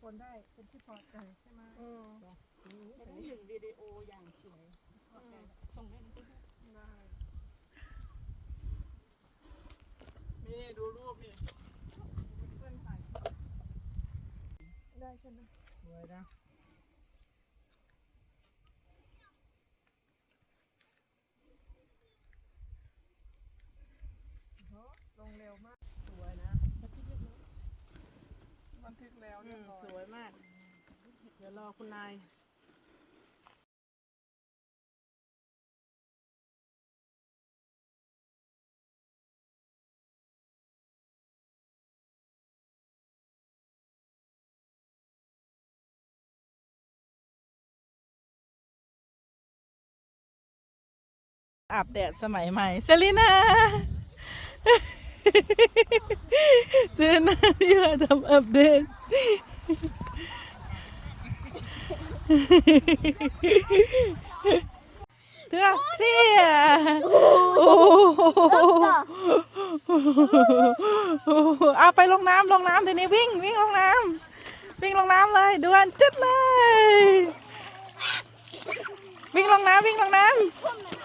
คนได้เป็นที่พอใจใช่ไหมเออแล้วก็หนึ่งวิดีโออย่างสวยส่งให้มันด้วยได้นี่ดูรูปนี่เพื่อนถ่ายได้ใช่ไหมสวยนะโอ้ลงเร็วมาก สวยนะ บันทึกแล้ว อื เรีย ม บร้อย สวยมาก เดี๋ยวรอคุณนายอาบแดดสมัยใหม่เซรีนาเซรีนาที่มาทำอัปเดต เถื่อเที่ยโอ้โหเอาไปลงน้ำลงน้ำทีนี้วิ่งวิ่งลงน้ำวิ่งลงน้ำเลยด่วนจุดเลย วิ่งลงน้ำวิ่งลงน้ำ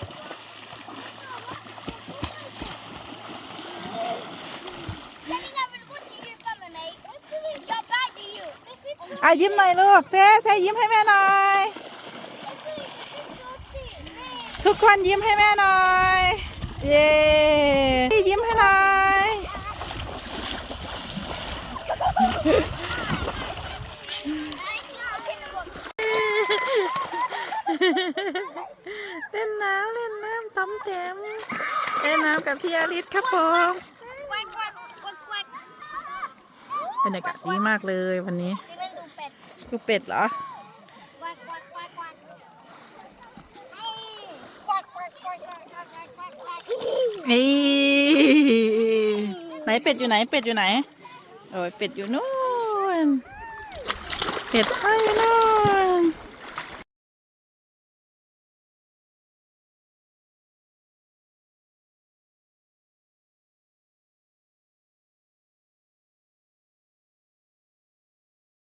อะยิ้มหน่อยลูกเซ่เซ่ยิ้มให้แม่หน่อย ทุกคนยิ้มให้แม่หน่อย เย้ยิ้มให้หน่อยเล่นน้ำเล่นน้ำต้มเต็มเล่นน้ำกับพี่อาริสครับผม Quack, quack, quack, quack. บรรยากาศดีมากเลยวันนี้ Det är väl nog pet. ดูเป็ดเหรอ Quack, quack, quack, quack. Nej. Quack, quack, quack, quack, quack, quack, quack, quack. นี่ไหนเป็ดอยู่ไหน เป็ดอยู่ไหน โอ้ยเป็ดอยู่นู่นเป็ดไปนู่น